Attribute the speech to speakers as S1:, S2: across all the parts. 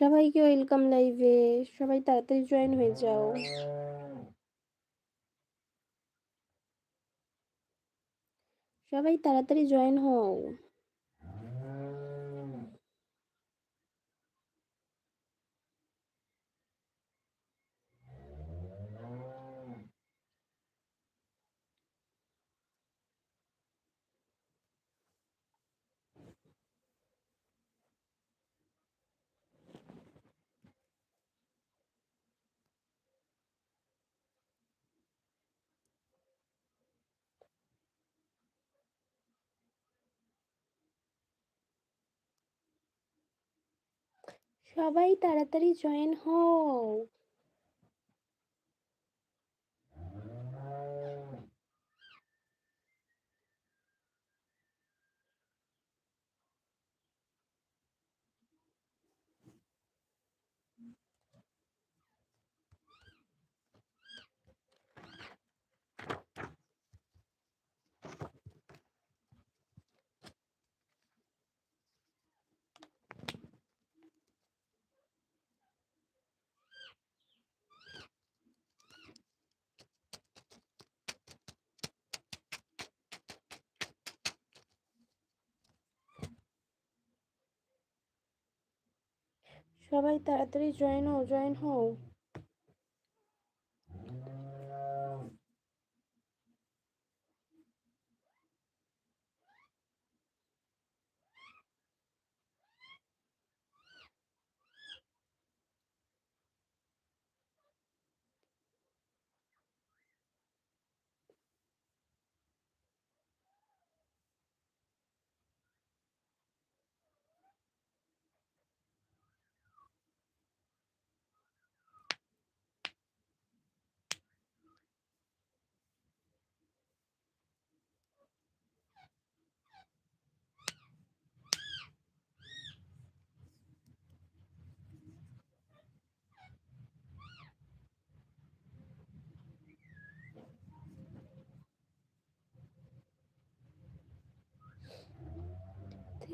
S1: সবাইকে ওয়েলকাম লাইভে। সবাই তাড়াতাড়ি জয়েন হয়ে যাও। সবাই তাড়াতাড়ি জয়েন হও। সবাই তাড়াতাড়ি জয়েন হও। সবাই তাড়াতাড়ি জয়েন হও জয়েন হও।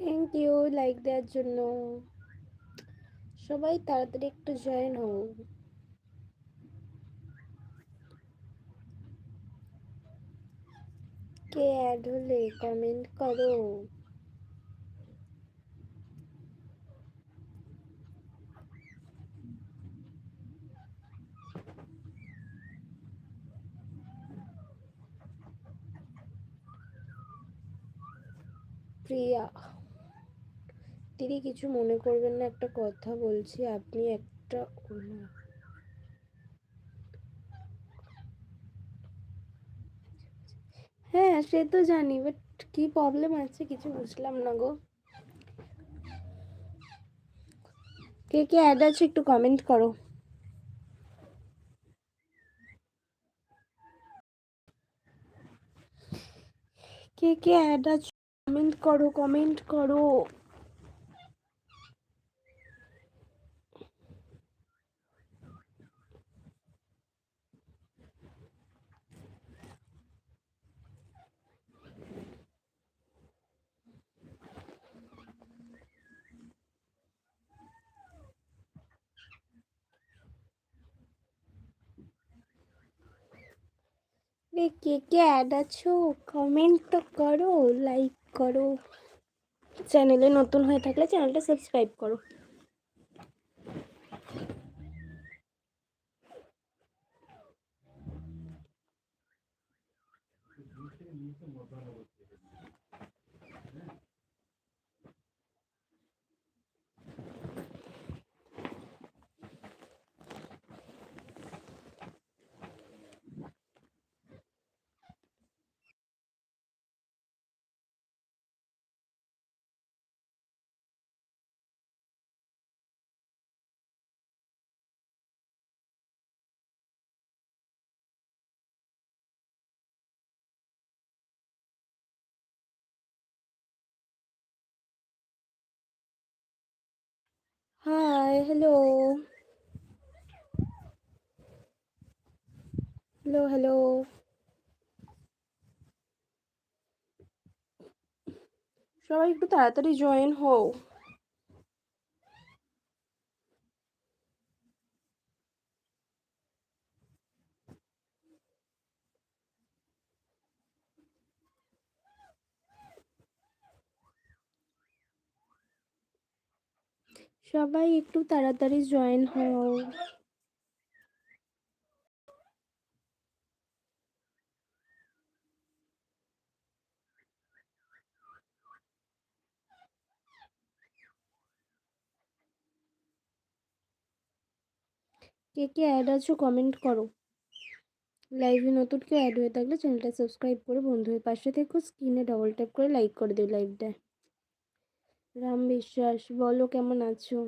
S1: থ্যাংক ইউ লাইক দেওয়ার জন্য। সবাই তাড়াতাড়ি একটু জয়েন হও। কে অ্যাড হলে কমেন্ট করো। প্রিয়া। দিদি কিছু মনে করবেন না, একটা কথা বলছি, আপনি একটা হ্যাঁ সে তো জানি বাট কি প্রবলেম আছে কিছু বুঝলাম না গো। কে কে অ্যাড আছে একটু কমেন্ট করো। কে কে অ্যাড আছে কমেন্ট করো কমেন্ট করো। রে কে কে অ্যাড আছো? কমেন্ট তো করো লাইক করো। চ্যানেলে নতুন হয়ে থাকলে চ্যানেলটা সাবস্ক্রাইব করো। হাই হ্যালো হ্যালো হ্যালো সবাই একটু তাড়াতাড়ি জয়েন হও সবাই একটু তাড়াতাড়ি জয়েন হও। কে কে অ্যাড আছো কমেন্ট করো। লাইভে নতুন কেউ অ্যাড হয়ে থাকলে চ্যানেলটা সাবস্ক্রাইব করে বন্ধু হয়ে পাশে থেকো স্ক্রিনে ডবল ট্যাপ করে লাইক করে দিও লাইভটা রাম বিশ্বাস বলো কেমন আছো?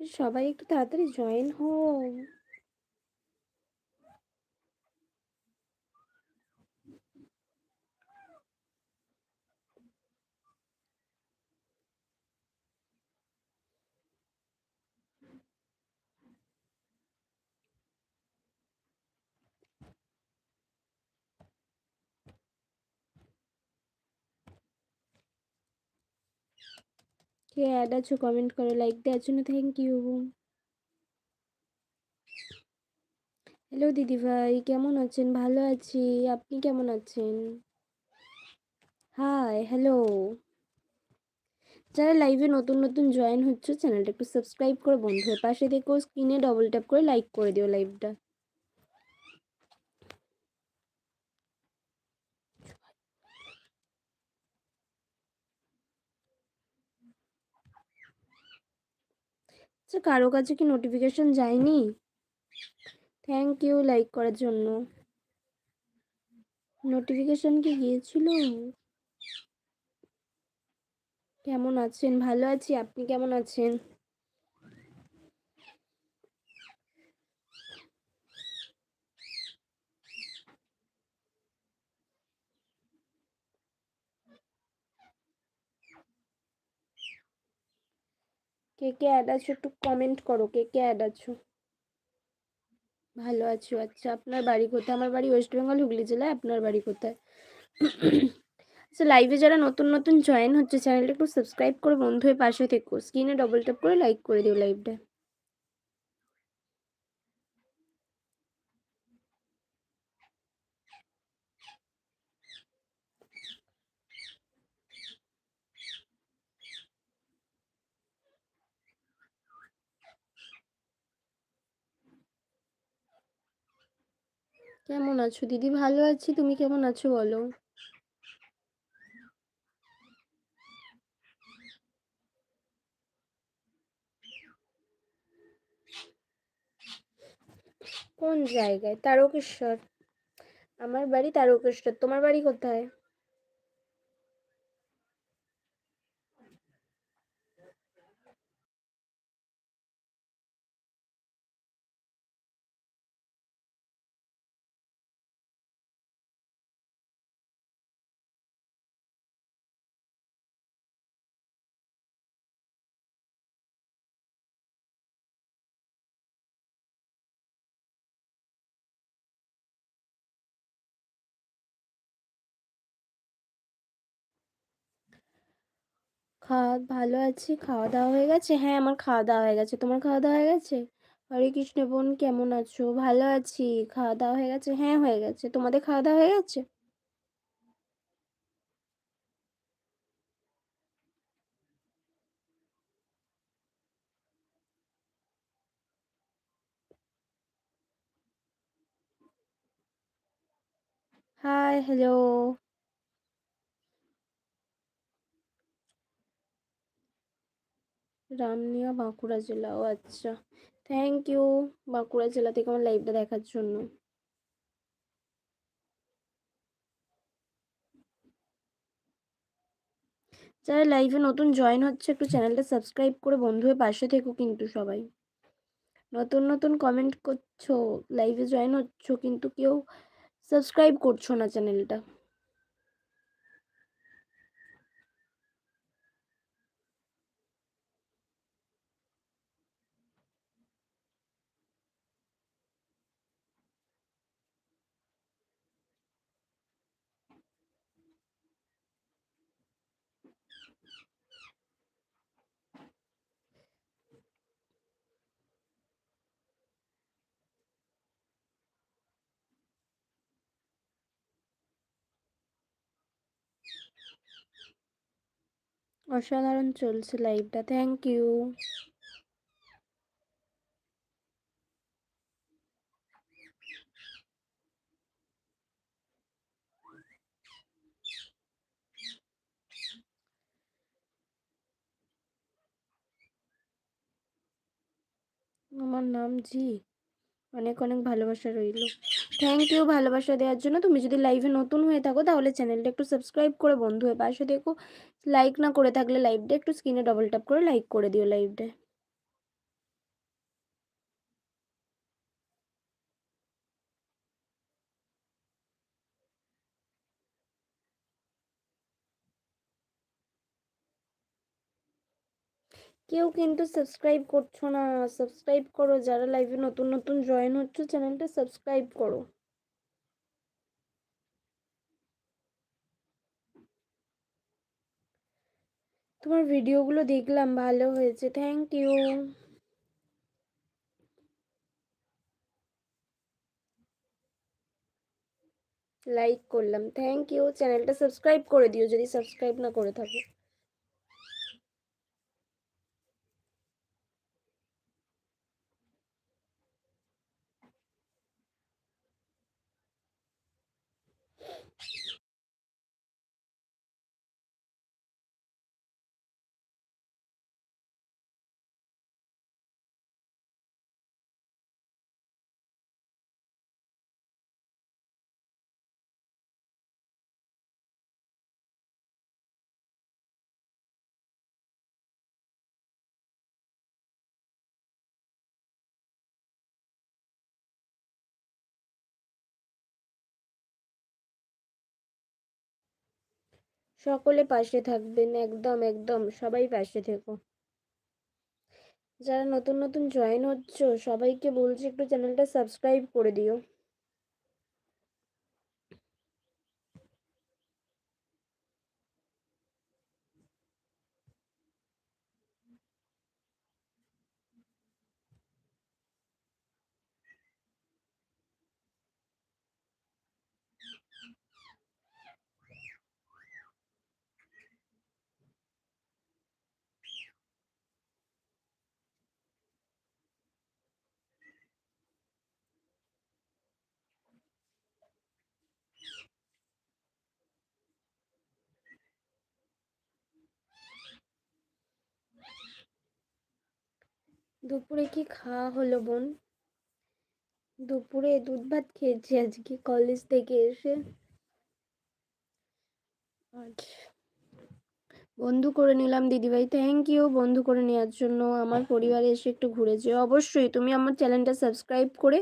S1: সবাই একটু তাড়াতাড়ি জয়েন হও কে অ্যাড আছো কমেন্ট করো লাইক দেওয়ার জন্য থ্যাংক ইউ হ্যালো দিদি ভাই, কেমন আছেন? ভালো আছি। আপনি কেমন আছেন? হাই হ্যালো যারা লাইভে নতুন নতুন জয়েন হচ্ছে চ্যানেলটা একটু সাবস্ক্রাইব করে বন্ধু পাশে দেখো স্ক্রিনে ডবল ট্যাপ করে লাইক করে দিও লাইভটা কারও কাছে কি নোটিফিকেশন যায়নি? থ্যাংক ইউ লাইক করার জন্য। নোটিফিকেশন কি গিয়েছিল? কেমন আছেন? ভালো আছি, আপনি কেমন আছেন? কে কে অ্যাড আছো একটু কমেন্ট করো, কে কে অ্যাড আছো? ভালো আছো আচ্ছা। আপনার বাড়ি কোথায়? আমার বাড়ি ওয়েস্ট বেঙ্গল হুগলি জেলায়। আপনার বাড়ি কোথায়? আচ্ছা লাইভে যারা নতুন নতুন জয়েন হচ্ছে চ্যানেলটা একটু সাবস্ক্রাইব করে বন্ধু হয়ে পাশে থেকো। স্ক্রিনে ডবল ট্যাপ করে লাইক করে দিও লাইভটা কেমন আছো? দিদি ভালো আছি, তুমি কেমন আছো বলো? কোন জায়গায়? তারকেশ্বর। আমার বাড়ি তারকেশ্বর। তোমার বাড়ি কোথায়? খাওয়া ভালো আছি খাওয়া দাওয়া হয়ে গেছে? হ্যাঁ আমার খাওয়া দাওয়া হয়ে গেছে। তোমার খাওয়া দাওয়া হয়ে গেছে? হরে কৃষ্ণ বোন, কেমন আছো? ভালো আছি। খাওয়া দাওয়া হয়ে গেছে? হ্যাঁ হয়ে গেছে। তোমাদের খাওয়া দাওয়া হয়ে গেছে? হাই হ্যালো রামনিয়া বাঁকুড়া জেলা, ও আচ্ছা। থ্যাংক ইউ বাঁকুড়া জেলা থেকে আমার লাইভটা দেখার জন্য। যারা লাইভে নতুন জয়েন হচ্ছে, একটু চ্যানেলটা সাবস্ক্রাইব করে বন্ধু হয়ে পাশে থেকো কিন্তু সবাই। নতুন নতুন কমেন্ট করছ লাইভে জয়েন হচ্ছ, কিন্তু কেউ সাবস্ক্রাইব করছ না চ্যানেলটা অসাধারণ চলছে লাইভটা থ্যাংক ইউ আমার নাম জি। অনেক অনেক ভালোবাসা রইল। থ্যাংক ইউ ভালোবাসা দেওয়ার জন্য। তুমি যদি লাইভে নতুন হয়ে থাকো, তাহলে চ্যানেলটা একটু সাবস্ক্রাইব করে বন্ধু হয়ে পাশে দেখো লাইক না করে থাকলে লাইভটা একটু স্ক্রিনে ডবল ট্যাপ করে লাইক করে দিও লাইভটা কেউ কিন্তু সাবস্ক্রাইব করছ না। সাবস্ক্রাইব করো, যারা লাইভে নতুন নতুন জয়েন হচ্ছে চ্যানেলটা সাবস্ক্রাইব করো। তোমার ভিডিওগুলো দেখলাম, ভালো হয়েছে। থ্যাংক ইউ লাইক করলাম। থ্যাংক ইউ চ্যানেলটা সাবস্ক্রাইব করে দিও, যদি সাবস্ক্রাইব না করে থাকো। সকলে পাশে থাকবেন, একদম একদম, সবাই পাশে থেকো। যারা নতুন নতুন জয়েন হচ্ছ, সবাইকে বলছি একটু চ্যানেলটা সাবস্ক্রাইব করে দিও। দুপুরে কি খাওয়া হলো বোন? দুপুরে দুধ ভাত খেয়েছি, আজকে কলেজ থেকে এসে। আচ্ছা। বন্ধু করে নিলাম দিদিভাই থ্যাংক ইউ বন্ধু করে নেওয়ার জন্য। আমার পরিবারে এসে একটু ঘুরেছে। অবশ্যই তুমি আমার চ্যানেলটা সাবস্ক্রাইব করে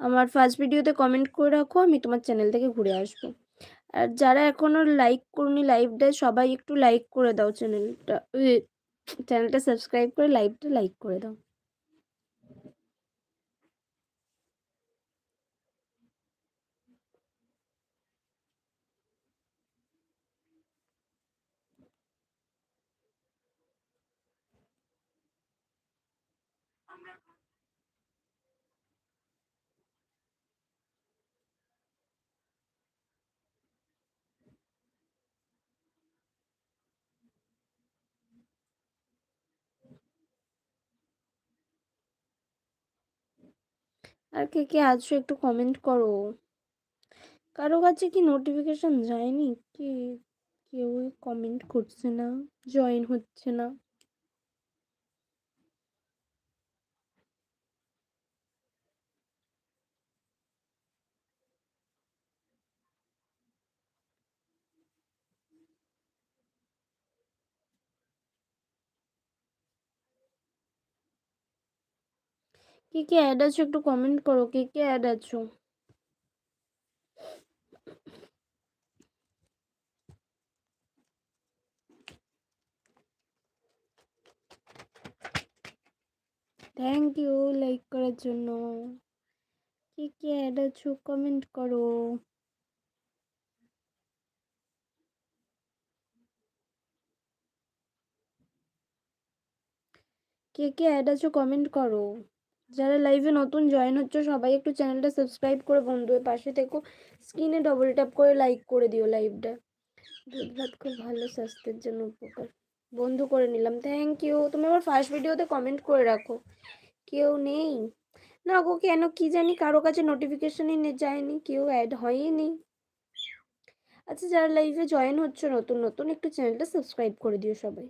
S1: আমার ফার্স্ট ভিডিওতে কমেন্ট করে রাখো, আমি তোমার চ্যানেল থেকে ঘুরে আসব। আর যারা এখনও লাইক করুনি লাইভটায় সবাই একটু লাইক করে দাও চ্যানেলটা চ্যানেলটা সাবস্ক্রাইব করে লাইভটা লাইক করে দাও। আর কে কে আছো একটু কমেন্ট করো। কারও কাছে কি নোটিফিকেশন যায়নি? কি কেউ কমেন্ট করছে না জয়েন হচ্ছে না। কে কে অ্যাড আছো একটু কমেন্ট করো, কে কে অ্যাড আছো? থ্যাংক ইউ লাইক করার জন্য। কে কে অ্যাড আছো কমেন্ট করো। কে কে অ্যাড আছো কমেন্ট করো। যারা লাইভে নতুন জয়েন হচ্ছে, সবাই একটু চ্যানেলটা সাবস্ক্রাইব করে বন্ধুদের পাশে থেকো। স্ক্রিনে ডবল ট্যাপ করে লাইক করে দিও লাইভটা দুধ ভাত খুব ভালো, স্বাস্থ্যের জন্য উপকার। বন্ধু করে নিলাম। থ্যাংক ইউ তুমি আমার ফার্স্ট ভিডিওতে কমেন্ট করে রাখো। কেউ নেই? না গো, কেন? কি জানি? কারও কাছে নোটিফিকেশনই যায়নি। কেউ অ্যাড হয়নি। আচ্ছা যারা লাইভে জয়েন হচ্ছে, নতুন নতুন, একটু চ্যানেলটা সাবস্ক্রাইব করে দিও সবাই।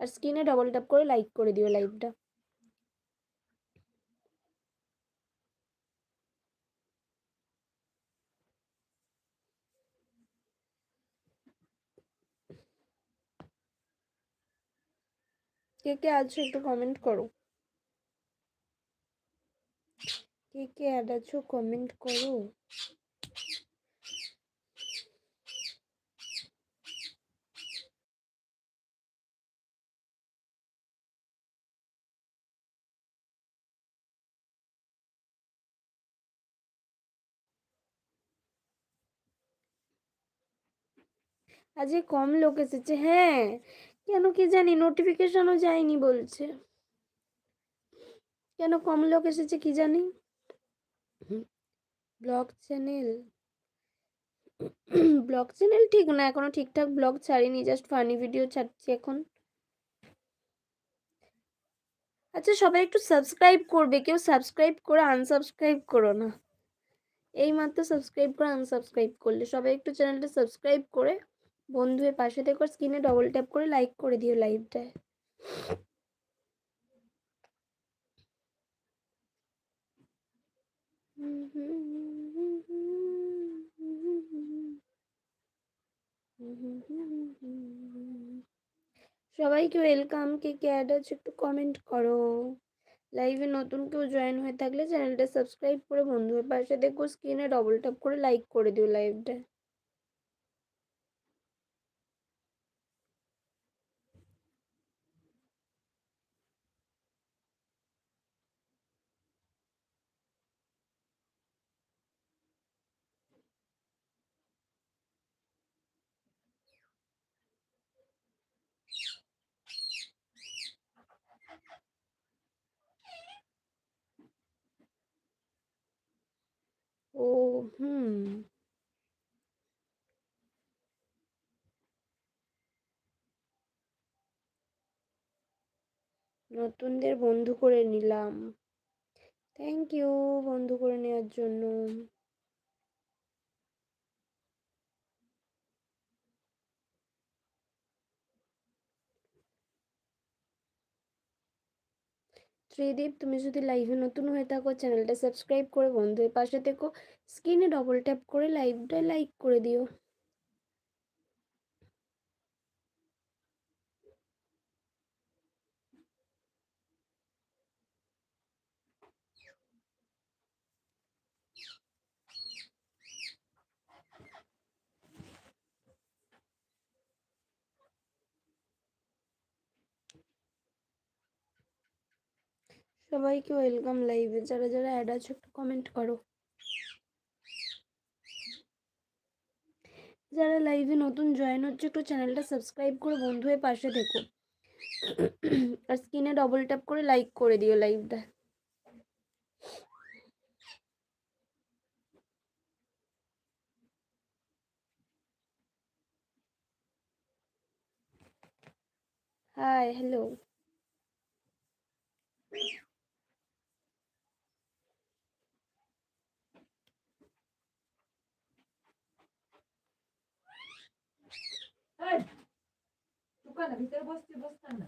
S1: আর স্ক্রিনে ডবল ট্যাপ করে লাইক করে দিও লাইভটা কে কে আছো একটু কমেন্ট করো। কে কে আছো কমেন্ট করো। আজকে কম লোক এসেছে হ্যাঁ। কেন কি জানি নোটিফিকেশনও যায়নি বলছে। কেন কম লোক এসেছে কি জানি? ব্লগ চ্যানেল ব্লগ চ্যানেল ঠিক না, এখনও ঠিকঠাক ব্লগ ছাড়িনি জাস্ট ফানি ভিডিও ছাড়ছি এখন। আচ্ছা সবাই একটু সাবস্ক্রাইব করবে, কেউ সাবস্ক্রাইব করে আনসাবস্ক্রাইব করো না। এই মাত্র সাবস্ক্রাইব করে আনসাবস্ক্রাইব করলে, সবাই একটু চ্যানেলটা সাবস্ক্রাইব করে বন্ধুদের পাশে থেকে স্ক্রিনে ডবল ট্যাপ করে লাইক করে দিও লাইভটায় সবাইকে ওয়েলকাম কে কে অ্যাড আছে একটু কমেন্ট করো। লাইভে নতুন কেউ জয়েন হয়ে থাকলে চ্যানেলটা সাবস্ক্রাইব করে বন্ধুদের পাশে দেখো স্ক্রিনে ডবল ট্যাপ করে লাইক করে দিও লাইভটা ও হুম। নতুনদের বন্ধু করে নিলাম। থ্যাংক ইউ বন্ধু করে নেওয়ার জন্য। ত্রিদীপ তুমি যদি লাইভে নতুন হয়ে থাকো চ্যানেলটা সাবস্ক্রাইব করে বন্ধুদের পাশে থেকো। স্ক্রিনে ডবল ট্যাপ করে লাইভটা লাইক করে দিও। সবাইকে ওয়েলকাম লাইভে। যারা যারা অ্যাড আছে, একটু কমেন্ট করো। যারা লাইভে নতুন জয়েন হচ্ছে, একটু চ্যানেলটা সাবস্ক্রাইব করে বন্ধু হয়ে পাশে থেকো। আর স্ক্রিনে ডবল ট্যাপ করে লাইক করে দিও লাইভটা হাই হ্যালো
S2: काढ दुकाना भीतर बसते
S1: बसताना.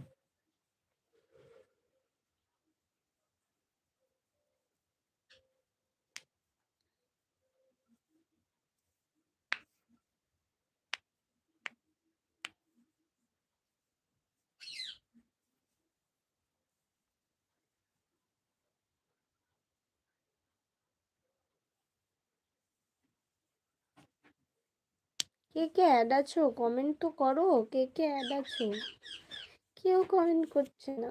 S1: কে কে অ্যাড আছো? কমেন্ট তো করো, কে কে অ্যাড আছো? কেউ কমেন্ট করছে না।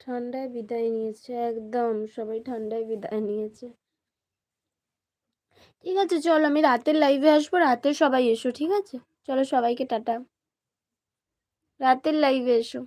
S1: ঠান্ডায় বিদায় নিয়েছে, একদম সবাই ঠান্ডায় বিদায় নিয়েছে। ঠিক আছে, চলো আমি রাতের লাইভে আসব, রাতে সবাই এসো, ঠিক আছে? চলো সবাইকে টাটা। রাতের লাইভে এসো।